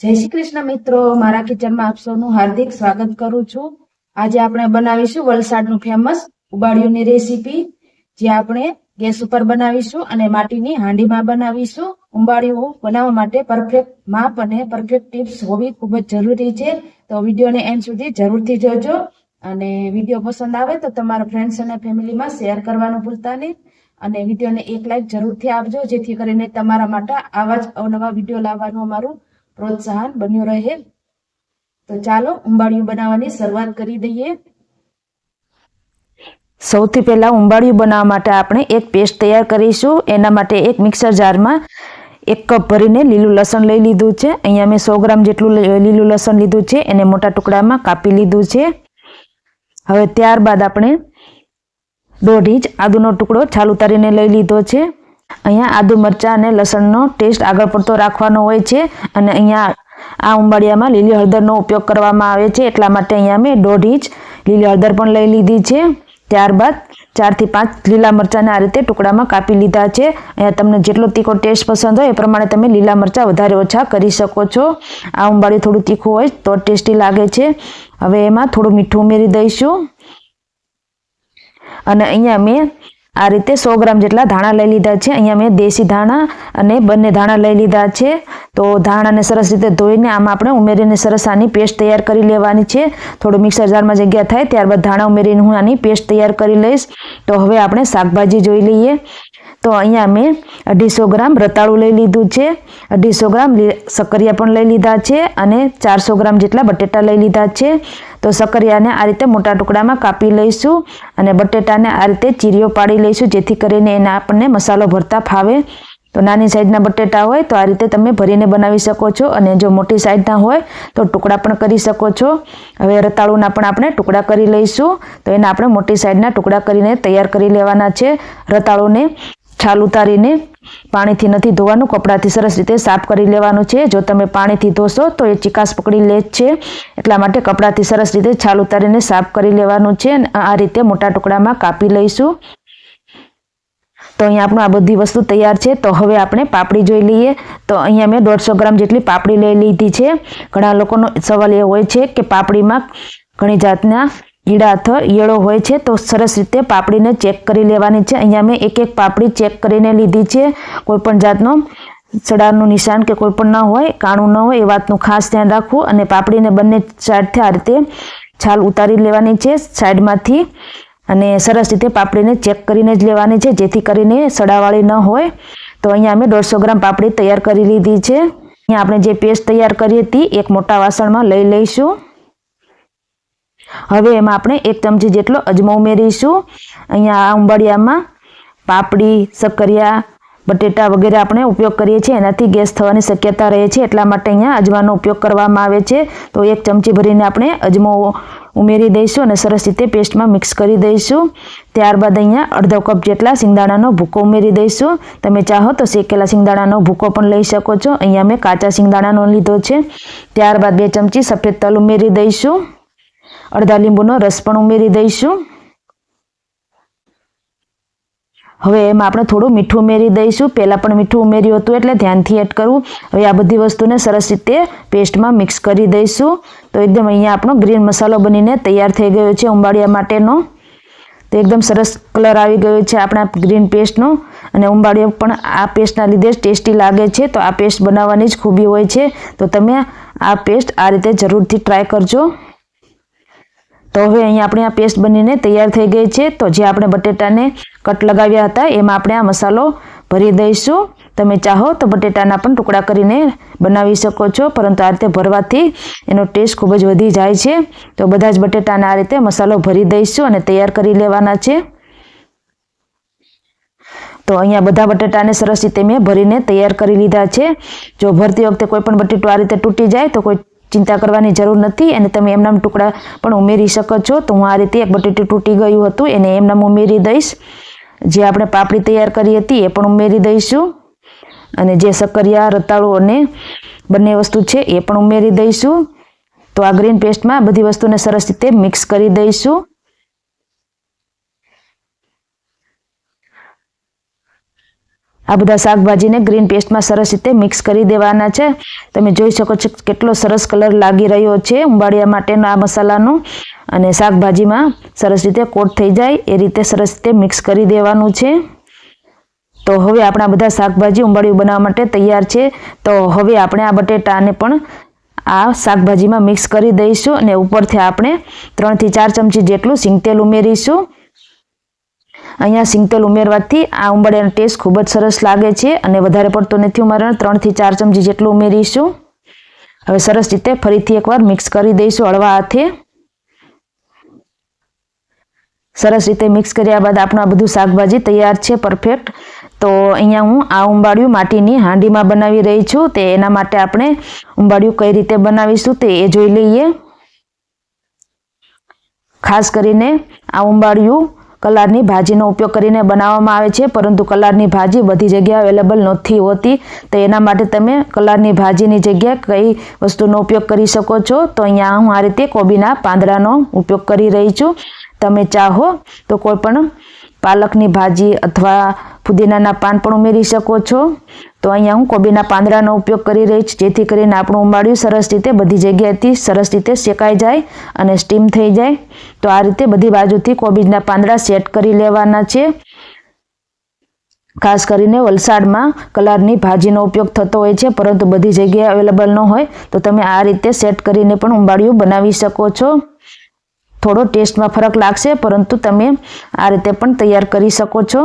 જય શ્રી કૃષ્ણ મિત્રો, મારા કિચનમાં આપ સૌનું હાર્દિક સ્વાગત કરું છું. આજે આપણે બનાવીશું વલસાડનું ફેમસ ઉબાડિયુંની રેસીપી જે આપણે ગેસ ઉપર બનાવીશું અને માટીની હાંડીમાં બનાવીશું. ઉંબાડિયું બનાવવા માટે પરફેક્ટ માપ અને પરફેક્ટ ટિપ્સ હોવી ખૂબ જ જરૂરી છે. તો વિડીયોને એન્ડ સુધી જરૂરથી જોજો. અને વીડિયો પસંદ આવે તો તમારા ફ્રેન્ડ્સ અને ફેમિલીમાં શેર કરવાનું ભૂલતા નહીં. અને વિડીયોને એક લાઈક જરૂરથી આપજો, જેથી કરીને તમારા માટે આવા જ અવનવા વીડિયો લાવવાનું અમારું પ્રોત્સાહન બન્યું રહે. તો ચાલો ઉંબાડિયું બનાવવાની શરૂઆત કરી દઈએ. સૌથી પહેલા ઉંબાડિયું બનાવવા માટે આપણે એક પેસ્ટ તૈયાર કરીશું. એના માટે એક મિક્સર જારમાં એક કપ ભરીને લીલું લસણ લઈ લીધું છે. અહીંયા મેં સો ગ્રામ જેટલું લીલું લસણ લીધું છે. એને મોટા ટુકડામાં કાપી લીધું છે. હવે ત્યારબાદ આપણે દોઢ ઇંચ આદુનો ટુકડો છાલ ઉતારીને લઈ લીધો છે. અહીંયા આદુ મરચાં અને લસણનો ટેસ્ટ આગળ પડતો રાખવાનો હોય છે અને અહીંયા આ ઉંબાડિયામાં લીલી હળદરનો ઉપયોગ કરવામાં આવે છે. એટલા માટે અહીંયા મેં દોઢ ઇંચ લીલી હળદર પણ લઈ લીધી છે. ત્યારબાદ ચારથી પાંચ લીલા મરચાંને આ રીતે ટુકડામાં કાપી લીધા છે. અહીંયા તમને જેટલો તીખો ટેસ્ટ પસંદ હોય એ પ્રમાણે તમે લીલા મરચાં વધારે ઓછા કરી શકો છો. આ ઉંબાડિયું થોડું તીખું હોય તો ટેસ્ટી લાગે છે. હવે એમાં થોડું મીઠું ઉમેરી દઈશું. અને અહીંયા મેં આ રીતે સો ગ્રામ જેટલા ધાણા લઈ લીધા છે. અહીંયા મેં દેશી ધાણા અને બંને ધાણા લઈ લીધા છે. તો ધાણાને સરસ રીતે ધોઈને આમાં આપણે ઉમેરીને સરસ આની પેસ્ટ તૈયાર કરી લેવાની છે. થોડું મિક્સર જારમાં જગ્યા થાય ત્યારબાદ ધાણા ઉમેરીને હું આની પેસ્ટ તૈયાર કરી લઈશ. તો હવે આપણે શાકભાજી જોઈ લઈએ. તો અહીંયા મેં અઢીસો ગ્રામ રતાળું લઈ લીધું છે. અઢીસો ગ્રામ સક્કરિયા પણ લઈ લીધા છે અને ચારસો ગ્રામ જેટલા બટેટા લઈ લીધા છે. તો સક્કરિયાને આ રીતે મોટા ટુકડામાં કાપી લઈશું અને બટેટાને આ રીતે ચીરીઓ પાડી લઈશું જેથી કરીને એના આપણને મસાલો ભરતા ફાવે. તો નાની સાઈઝના બટેટા હોય તો આ રીતે તમે ભરીને બનાવી શકો છો અને જો મોટી સાઈઝના હોય તો ટુકડા પણ કરી શકો છો. હવે રતાળુના પણ આપણે ટુકડા કરી લઈશું. તો એના આપણે મોટી સાઈઝના ટુકડા કરીને તૈયાર કરી લેવાના છે રતાળુને. છાલ ઉતારીને પાણીથી નથી ધોવાનું. કપડાથી સરસ રીતે સાફ કરી લેવાનું છે. જો તમે પાણીથી ધોશો તો એ ચિકાસ પકડી લે છે. એટલા માટે કપડાથી સરસ રીતે છાલ ઉતારીને સાફ કરી લેવાનું છે અને આ રીતે મોટા ટુકડામાં કાપી લઈશું. તો અહીંયા આપણું આ બધી વસ્તુ તૈયાર છે. તો હવે આપણે પાપડી જોઈ લઈએ. તો અહીંયા મેં દોઢસો ગ્રામ જેટલી પાપડી લઈ લીધી છે. ઘણા લોકોનો સવાલ એ હોય છે કે પાપડીમાં ઘણી જાતના ઈડા અથવા ઈયળો હોય છે, તો સરસ રીતે પાપડીને ચેક કરી લેવાની છે. અહીંયા મેં એક એક પાપડી ચેક કરીને લીધી છે. કોઈ પણ જાતનો સડાનું નિશાન કે કોઈ પણ ન હોય, કાણું ન હોય, એ વાતનું ખાસ ધ્યાન રાખવું અને પાપડીને બંને સાઈડથી આ રીતે છાલ ઉતારી લેવાની છે સાઈડમાંથી અને સરસ રીતે પાપડીને ચેક કરીને જ લેવાની છે, જેથી કરીને સડાવાળી ન હોય. તો અહીંયા અમે દોઢસો ગ્રામ પાપડી તૈયાર કરી લીધી છે. અહીંયા આપણે જે પેસ્ટ તૈયાર કરી હતી, એક મોટા વાસણમાં લઈ લઈશું. હવે એમાં આપણે એક ચમચી જેટલો અજમો ઉમેરીશું. અહીંયા આ ઉંબાડિયામાં પાપડી, સક્કરિયા, બટેટા વગેરે આપણે ઉપયોગ કરીએ છીએ. એનાથી ગેસ થવાની શક્યતા રહે છે. એટલા માટે અહીંયા અજમાનો ઉપયોગ કરવામાં આવે છે. તો એક ચમચી ભરીને આપણે અજમો ઉમેરી દઈશું અને સરસ રીતે પેસ્ટમાં મિક્સ કરી દઈશું. ત્યારબાદ અહીંયા અડધો કપ જેટલા સિંગદાણાનો ભૂકો ઉમેરી દઈશું. તમે ચાહો તો શેકેલા સિંગદાણાનો ભૂકો પણ લઈ શકો છો. અહીંયા મેં કાચા સિંગદાણાનો લીધો છે. ત્યારબાદ બે ચમચી સફેદ તલ ઉમેરી દઈશું. અડધા લીંબુનો રસ પણ ઉમેરી દઈશું. હવે એમાં આપણે થોડું મીઠું ઉમેરી દઈશું. પહેલાં પણ મીઠું ઉમેર્યું હતું એટલે ધ્યાનથી એડ કરવું. હવે આ બધી વસ્તુને સરસ રીતે પેસ્ટમાં મિક્સ કરી દઈશું. તો એકદમ અહીંયા આપણો ગ્રીન મસાલો બનીને તૈયાર થઈ ગયો છે ઉંબાડિયા માટેનો. તો એકદમ સરસ કલર આવી ગયો છે આપણા ગ્રીન પેસ્ટનો. અને ઉંબાડિયો પણ આ પેસ્ટના લીધે ટેસ્ટી લાગે છે. તો આ પેસ્ટ બનાવવાની જ ખૂબી હોય છે. તો તમે આ પેસ્ટ આ રીતે જરૂરથી ટ્રાય કરજો. તો હવે અહીંયા આપણે આ પેસ્ટ બનીને તૈયાર થઈ ગઈ છે. તો જે આપણે બટેટાને કટ લગાવ્યા હતા, એમાં આપણે આ મસાલો ભરી દઈશું. તમે ચાહો તો બટેટાના પણ ટુકડા કરીને બનાવી શકો છો, પરંતુ આ રીતે ભરવાથી એનો ટેસ્ટ ખૂબ જ વધી જાય છે. તો બધા જ બટેટાને આ રીતે મસાલો ભરી દઈશું અને તૈયાર કરી લેવાના છે. તો અહીંયા બધા બટેટાને સરસ રીતે મેં ભરીને તૈયાર કરી લીધા છે. જો ભરતી વખતે કોઈ પણ બટેટું આ રીતે તૂટી જાય તો કોઈ ચિંતા કરવાની જરૂર નથી અને તમે એમનામ ટુકડા પણ ઉમેરી શકો છો. તો હું આ રીતે એક બટેટું તૂટી ગયું હતું, એને એમનામ ઉમેરી દઈશ. જે આપણે પાપડી તૈયાર કરી હતી એ પણ ઉમેરી દઈશું. અને જે સક્કરિયા, રતાળુ અને બંને વસ્તુ છે એ પણ ઉમેરી દઈશું. તો આ ગ્રીન પેસ્ટમાં બધી વસ્તુને સરસ રીતે મિક્સ કરી દઈશું. આ બધા શાકભાજીને ગ્રીન પેસ્ટમાં સરસ રીતે મિક્સ કરી દેવાના છે. તમે જોઈ શકો છો કેટલો સરસ કલર લાગી રહ્યો છે ઉંબાડિયા માટેનો આ મસાલાનો. અને શાકભાજીમાં સરસ રીતે કોટ થઈ જાય એ રીતે સરસ રીતે મિક્સ કરી દેવાનું છે. તો હવે આપણા બધા શાકભાજી ઉંબાડિયું બનાવવા માટે તૈયાર છે. તો હવે આપણે આ બટેટાને પણ આ શાકભાજીમાં મિક્સ કરી દઈશું અને ઉપરથી આપણે ત્રણથી ચાર ચમચી જેટલું સિંગતેલ ઉમેરીશું. અહીંયા સિંગતેલ ઉમેરવાથી આ ઉંબાડિયાનો ટેસ્ટ ખૂબ જ સરસ લાગે છે અને વધારે પડતો નથી ઉમેરવાનો. ત્રણથી ચાર ચમચી જેટલું ઉમેરીશું. હવે સરસ રીતે ફરીથી એકવાર મિક્સ કરી દઈશું હળવા હાથે. સરસ રીતે મિક્સ કર્યા બાદ આપણું આ બધું શાકભાજી તૈયાર છે, પરફેક્ટ. તો અહીંયા હું આ ઉંબાડિયું માટીની હાંડીમાં બનાવી રહી છું. તે એના માટે આપણે ઉંબાડિયું કઈ રીતે બનાવીશું તે એ જોઈ લઈએ. ખાસ કરીને આ ઉંબાડિયું કલારની ભાજીનો ઉપયોગ કરીને બનાવવામાં આવે છે, પરંતુ કલારની ભાજી બધી જગ્યાએ અવેલેબલ નથી હોતી. તો એના માટે તમે કલારની ભાજીની જગ્યાએ કઈ વસ્તુનો ઉપયોગ કરી શકો છો? તો અહીંયા હું આ રીતે કોબીના પાંદડાનો ઉપયોગ કરી રહી છું. તમે ચાહો તો કોઈ પણ પાલકની ભાજી અથવા ફુદીનાના પાન પણ ઉમેરી શકો છો. તો અહીંયા હું કોબીના પાંદડાનો ઉપયોગ કરી રહી છું. જેથી કરીને આપણું ઉંબાડિયું સરસ રીતે બધી જગ્યાએથી સરસ રીતે શેકાઈ જાય અને સ્ટીમ થઈ જાય. તો આ રીતે બધી બાજુથી કોબીજના પાંદડા સેટ કરી લેવાના છે. ખાસ કરીને વલસાડમાં કલરની ભાજીનો ઉપયોગ થતો હોય છે, પરંતુ બધી જગ્યાએ અવેલેબલ ન હોય. તો તમે આ રીતે સેટ કરીને પણ ઉંબાડિયું બનાવી શકો છો. થોડો ટેસ્ટમાં ફરક લાગશે, પરંતુ તમે આ રીતે પણ તૈયાર કરી શકો છો.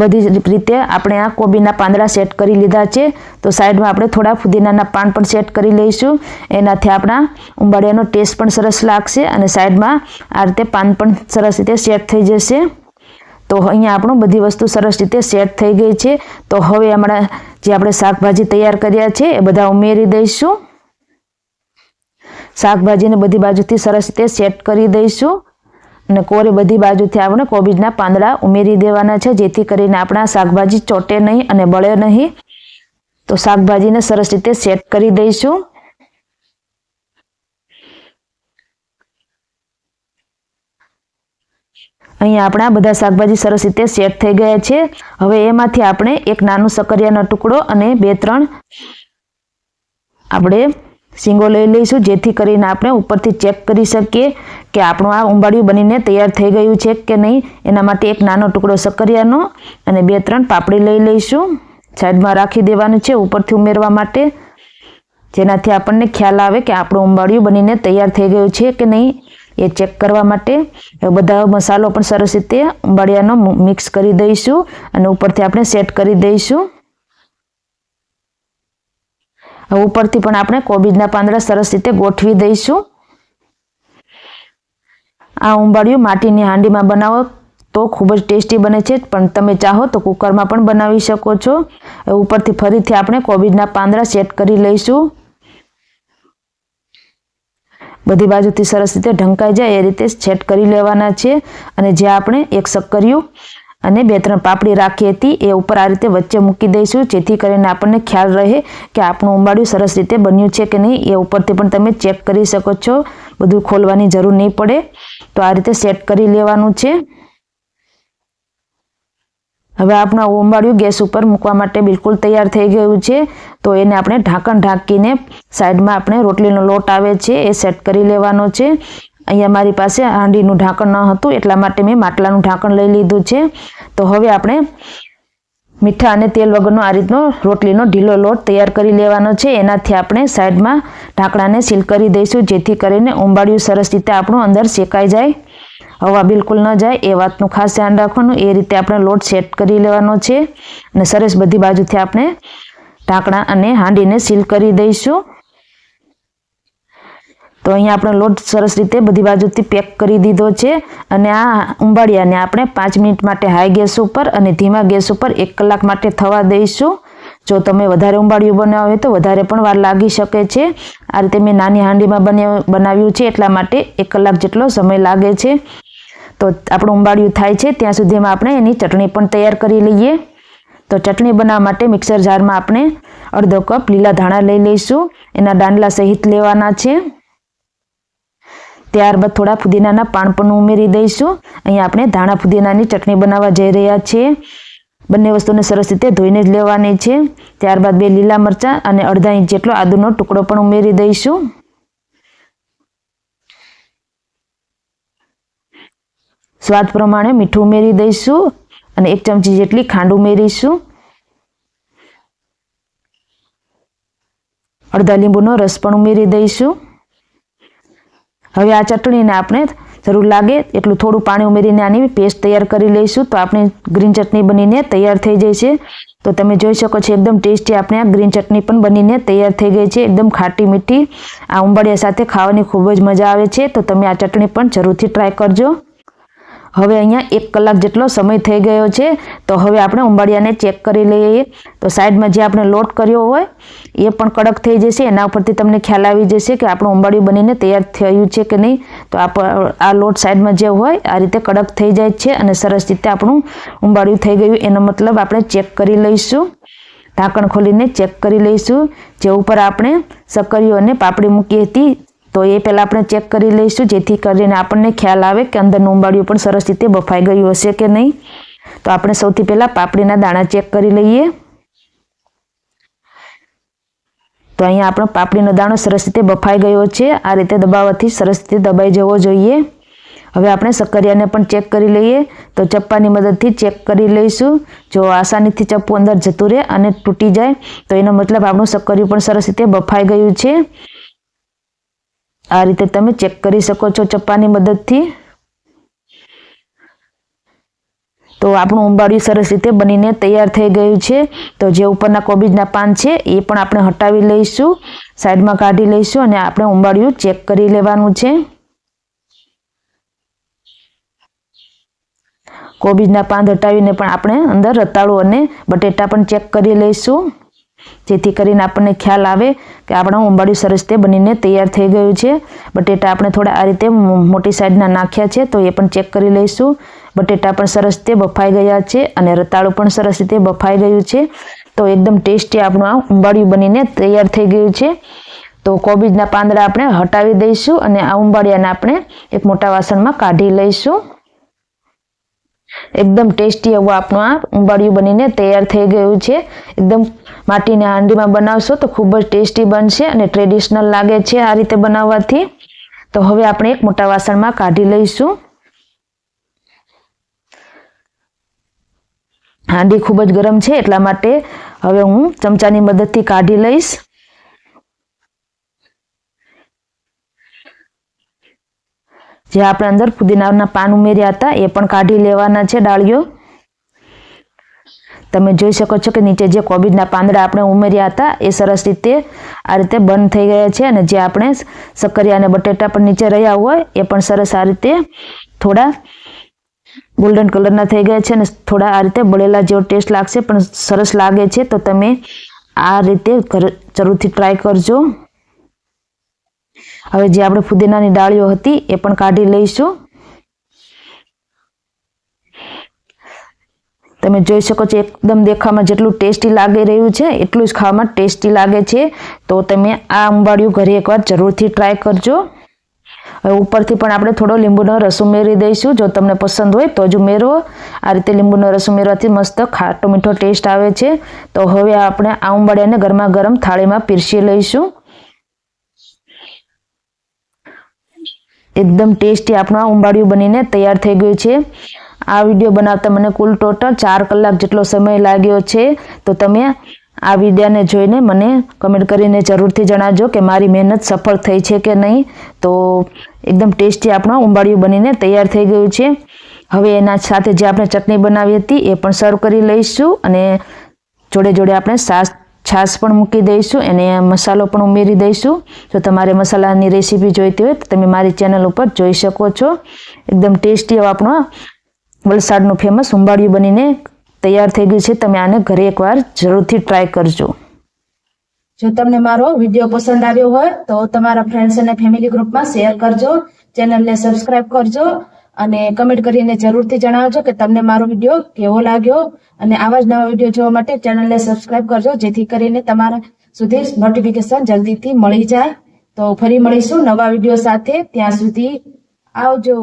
બધી જ રીતે આપણે આ કોબીના પાંદડા સેટ કરી લીધા છે. તો સાઈડમાં આપણે થોડા ફુદીનાના પાન પણ સેટ કરી લઈશું. એનાથી આપણા ઉંબાડિયાનો ટેસ્ટ પણ સરસ લાગશે અને સાઈડમાં આ રીતે પાન પણ સરસ રીતે સેટ થઈ જશે. તો અહીંયા આપણું બધી વસ્તુ સરસ રીતે સેટ થઈ ગઈ છે. તો હવે હમણાં જે આપણે શાકભાજી તૈયાર કર્યા છે એ બધા ઉમેરી દઈશું. શાકભાજીને બધી બાજુથી સરસ રીતે સેટ કરી દઈશું. અને કોરે બધી બાજુથી આપણે કોબીજના પાંદડા ઉમેરી દેવાના છે, જેથી કરીને આપણા શાકભાજી ચોટે નહીં અને બળે નહીં. તો શાકભાજીને સરસ રીતે સેટ કરી દઈશું. અહીંયા આપણા બધા શાકભાજી સરસ રીતે સેટ થઈ ગયા છે. હવે એમાંથી આપણે એક નાનું સકરિયાનો ટુકડો અને બે, ત્રણ આપણે શીંગો લઈ લઈશું, જેથી કરીને આપણે ઉપરથી ચેક કરી શકીએ કે આપણું આ ઉંબાડિયું બનીને તૈયાર થઈ ગયું છે કે નહીં. એના માટે એક નાનો ટુકડો સક્કરિયાનો અને બે ત્રણ પાપડી લઈ લઈશું. સાઈડમાં રાખી દેવાનું છે ઉપરથી ઉમેરવા માટે, જેનાથી આપણને ખ્યાલ આવે કે આપણું ઉંબાડિયું બનીને તૈયાર થઈ ગયું છે કે નહીં. એ ચેક કરવા માટે બધા મસાલો પણ સરસ રીતે ઉંબાડિયાનો મિક્સ કરી દઈશું અને ઉપરથી આપણે સેટ કરી દઈશું. ઉપરથી પણ આપણે કોબીજના પાંદડા સરસ રીતે ગોઠવી દઈશું. આ ઉંબાડિયું માટીની હાંડીમાં બનાવો તો ખૂબ જ ટેસ્ટી બને છે, પણ તમે ચાહો તો કુકરમાં પણ બનાવી શકો છો. ઉપરથી ફરીથી આપણે કોબીજના પાંદડા સેટ કરી લઈશું. બધી બાજુથી સરસ રીતે ઢંકાઈ જાય એ રીતે સેટ કરી લેવાના છે. અને જે આપણે એક સક્કરિયું અને બે ત્રણ પાપડી રાખી હતી. એ ઉપર આ રીતે વચ્ચે મૂકી દઈશું. જેથી કરીને આપણને ખ્યાલ રહે કે આપણું ઉંબાડિયું સરસ રીતે બન્યું છે કે નહીં. એ ઉપરથી પણ તમે ચેક કરી શકો છો. બધું ખોલવાની જરૂર નહીં પડે. તો આ રીતે સેટ કરી લેવાનું છે. હવે આપણું ઉંબાડિયું ગેસ ઉપર મૂકવા માટે બિલકુલ તૈયાર થઈ ગયું છે. તો એને આપણે ઢાંકણ ઢાંકીને સાઈડમાં આપણે રોટલીનો લોટ આવે છે. એ સેટ કરી લેવાનો છે. અહીંયા મારી પાસે હાંડીનું ઢાંકણ ન હતું, એટલા માટે મેં માટલાનું ઢાંકણ લઈ લીધું છે. તો હવે આપણે મીઠા અને તેલ વગરનો આ રીતનો રોટલીનો ઢીલો લોટ તૈયાર કરી લેવાનો છે. એનાથી આપણે સાઈડમાં ઢાંકણાને સીલ કરી દઈશું, જેથી કરીને ઉંબાડિયું સરસ રીતે આપણું અંદર શેકાઈ જાય, હવા બિલકુલ ન જાય. એ વાતનું ખાસ ધ્યાન રાખવાનું. એ રીતે આપણે લોટ સેટ કરી લેવાનો છે. અને સરસ બધી બાજુથી આપણે ઢાંકણા અને હાંડીને સીલ કરી દઈશું. તો અહીંયા આપણે લોટ સરસ રીતે બધી બાજુથી પેક કરી દીધો છે અને આ ઉંબાડિયાને આપણે પાંચ મિનિટ માટે હાઈ ગેસ ઉપર અને ધીમા ગેસ ઉપર એક કલાક માટે થવા દઈશું. જો તમે વધારે ઉંબાડિયું બનાવ્યું હોય તો વધારે પણ વાર લાગી શકે છે. આ રીતે મેં નાની હાંડીમાં બનાવ્યું છે એટલા માટે એક કલાક જેટલો સમય લાગે છે. તો આપણું ઉંબાડિયું થાય છે ત્યાં સુધીમાં આપણે એની ચટણી પણ તૈયાર કરી લઈએ. તો ચટણી બનાવવા માટે મિક્સર જારમાં આપણે અડધો કપ લીલા ધાણા લઈ લઈશું. એના દાંડલા સહિત લેવાના છે. ત્યારબાદ થોડા ફુદીનાના પાન પણ ઉમેરી દઈશું. અહીંયા આપણે ધાણા ફુદીનાની ચટણી બનાવવા જઈ રહ્યા છીએ. બંને વસ્તુને સરસ રીતે ધોઈને જ લેવાની છે. ત્યારબાદ બે લીલા મરચાં અને અડધા ઇંચ જેટલો આદુનો ટુકડો પણ ઉમેરી દઈશું. સ્વાદ પ્રમાણે મીઠું ઉમેરી દઈશું અને એક ચમચી જેટલી ખાંડ ઉમેરીશું. અડધા લીંબુનો રસ પણ ઉમેરી દઈશું. હવે આ ચટણીને આપણે જરૂર લાગે એટલું થોડું પાણી ઉમેરીને આની પેસ્ટ તૈયાર કરી લઈશું. તો આપણી ગ્રીન ચટણી બનીને તૈયાર થઈ જાય છે. તો તમે જોઈ શકો છો એકદમ ટેસ્ટી આપણે આ ગ્રીન ચટણી પણ બનીને તૈયાર થઈ ગઈ છે. એકદમ ખાટી મીઠી. આ ઉંબાડિયા સાથે ખાવાની ખૂબ જ મજા આવે છે. તો તમે આ ચટણી પણ જરૂરથી ટ્રાય કરજો. હવે અહીંયા એક કલાક જેટલો સમય થઈ ગયો છે, તો હવે આપણે ઉંબાડિયાને ચેક કરી લઈએ. તો સાઈડમાં જે આપણે લોટ કર્યો હોય, એ પણ કડક થઈ જશે. એના ઉપરથી તમને ખ્યાલ આવી જશે કે આપણું ઉંબાડિયું બનીને તૈયાર થયું છે કે નહીં. તો આ લોટ સાઈડમાં જે હોય, આ રીતે કડક થઈ જાય છે અને સરસ રીતે આપણું ઉંબાડિયું થઈ ગયું. એનો મતલબ આપણે ચેક કરી લઈશું. ઢાંકણ ખોલીને ચેક કરી લઈશું. જે ઉપર આપણે સક્કરીઓ અને પાપડી મૂકી હતી તો એ પહેલાં આપણે ચેક કરી લઈશું, જેથી કરીને આપણને ખ્યાલ આવે કે અંદર ઉંબાડિયું પણ સરસ રીતે બફાઈ ગયું હશે કે નહીં. તો આપણે સૌથી પહેલાં પાપડીના દાણા ચેક કરી લઈએ. તો અહીંયા આપણો પાપડીનો દાણો સરસ રીતે બફાઈ ગયો છે. આ રીતે દબાવવાથી સરસ રીતે દબાઈ જવો જોઈએ. હવે આપણે સક્કરિયાને પણ ચેક કરી લઈએ. તો ચપ્પાની મદદથી ચેક કરી લઈશું. જો આસાનીથી ચપ્પુ અંદર જતું રહે અને તૂટી જાય, તો એનો મતલબ આપણું સક્કરિયું પણ સરસ રીતે બફાઈ ગયું છે. આ રીતે તમે ચેક કરી શકો છો ચપ્પાની મદદથી. તો આપણું ઉંબાડિયું સરસ રીતે બનીને તૈયાર થઈ ગયું છે. તો જે ઉપરના કોબીજના પાન છે, એ પણ આપણે હટાવી લઈશું. સાઈડમાં કાઢી લઈશું અને આપણે ઉંબાડિયું ચેક કરી લેવાનું છે. કોબીજના પાન હટાવીને પણ આપણે અંદર રતાળું અને બટેટા પણ ચેક કરી લઈશું. જેથી કરીને આપણને ખ્યાલ આવે કે આપણું ઉંબાડિયું સરસ તે બનીને તૈયાર થઈ ગયું છે. બટેટા આપણે થોડા આ રીતે મોટી સાઈઝના નાખ્યા છે, તો એ પણ ચેક કરી લઈશું. બટેટા પણ સરસ રીતે બફાઈ ગયા છે અને રતાળું પણ સરસ રીતે બફાઈ ગયું છે. તો એકદમ ટેસ્ટી આપણું આ ઉંબાડિયું બનીને તૈયાર થઈ ગયું છે. તો કોબીજના પાંદડા આપણે હટાવી દઈશું અને આ ઉંબાડિયાને આપણે એક મોટા વાસણમાં કાઢી લઈશું. એકદમ ટેસ્ટી એવું આપણું આ ઉંબાડિયું બનીને તૈયાર થઈ ગયું છે. એકદમ માટીની હાંડીમાં બનાવશો તો ખૂબ જ ટેસ્ટી બનશે અને ટ્રેડિશનલ લાગે છે આ રીતે બનાવવાથી. તો હવે આપણે એક મોટા વાસણમાં કાઢી લઈશું. હાંડી ખૂબ જ ગરમ છે એટલા માટે હવે હું ચમચાની મદદથી કાઢી લઈશ. જે આપણે અંદર પુદીનાના પાન ઉમેર્યા હતા, એ પણ કાઢી લેવાના છે ડાળીઓ. તમે જોઈ શકો છો કે નીચે જે કોબીજના પાંદડા આપણે ઉમેર્યા હતા, એ સરસ રીતે આ રીતે બંધ થઈ ગયા છે અને જે આપણે સક્કરિયા અને બટેટા પણ નીચે રહ્યા હોય, એ પણ સરસ આ રીતે થોડા ગોલ્ડન કલરના થઈ ગયા છે અને થોડા આ રીતે બળેલા જેવો ટેસ્ટ લાગશે, પણ સરસ લાગે છે. તો તમે આ રીતે જરૂરથી ટ્રાય કરજો. હવે જે આપણે ફુદીનાની ડાળીઓ હતી એ પણ કાઢી લઈશું. તમે જોઈ શકો છો, એકદમ દેખાવામાં જેટલું ટેસ્ટી લાગી રહ્યું છે, એટલું જ ખાવામાં ટેસ્ટી લાગે છે. તો તમે આ અંબાડિયું ઘરે એકવાર જરૂરથી ટ્રાય કરજો. હવે ઉપરથી પણ આપણે થોડો લીંબુનો રસ ઉમેરી દઈશું. જો તમને પસંદ હોય તો જ ઉમેરો. આ રીતે લીંબુનો રસ ઉમેરવાથી મસ્ત ખાટો મીઠો ટેસ્ટ આવે છે. તો હવે આપણે આ ઉંબાડિયાને ગરમા ગરમ થાળીમાં પીરસી લઈશું. એકદમ ટેસ્ટી આપણું આ ઉંબાડિયું બનીને તૈયાર થઈ ગયું છે. આ વીડિયો બનાવતા મને કુલ ટોટલ ચાર કલાક જેટલો સમય લાગ્યો છે. તો તમે આ વિડીયાને જોઈને મને કમેન્ટ કરીને જરૂરથી જણાવજો કે મારી મહેનત સફળ થઈ છે કે નહીં. તો એકદમ ટેસ્ટી આપણું ઉંબાડિયું બનીને તૈયાર થઈ ગયું છે. હવે એના સાથે જે આપણે ચટણી બનાવી હતી એ પણ સર્વ કરી લઈશું અને જોડે જોડે આપણે સાસ છાશ પણ મૂકી દઈશું અને મસાલો પણ ઉમેરી દઈશું. જો તમારે મસાલાની રેસીપી જોઈતી હોય તો તમે મારી ચેનલ ઉપર જોઈ શકો છો. એકદમ ટેસ્ટી એવો આપણો વલસાડનું ફેમસ ઉંબાડિયું બનીને તૈયાર થઈ ગયું છે. તમે આને ઘરે એકવાર જરૂરથી ટ્રાય કરજો. જો તમને મારો વીડિયો પસંદ આવ્યો હોય તો તમારા ફ્રેન્ડ્સ અને ફેમિલી ગ્રુપમાં શેર કરજો. ચેનલને સબસ્ક્રાઈબ કરજો. અને કમેન્ટ કરીને જરૂરથી જણાવજો કે તમને મારો વીડિયો કેવો લાગ્યો અને આવા જ નવા વીડિયો જોવા માટે ચેનલને સબસ્ક્રાઇબ કરજો, જેથી કરીને તમારા સુધી નોટિફિકેશન જલ્દીથી મળી જાય. તો ફરી મળીશું નવા વીડિયો સાથે. ત્યાં સુધી આવજો.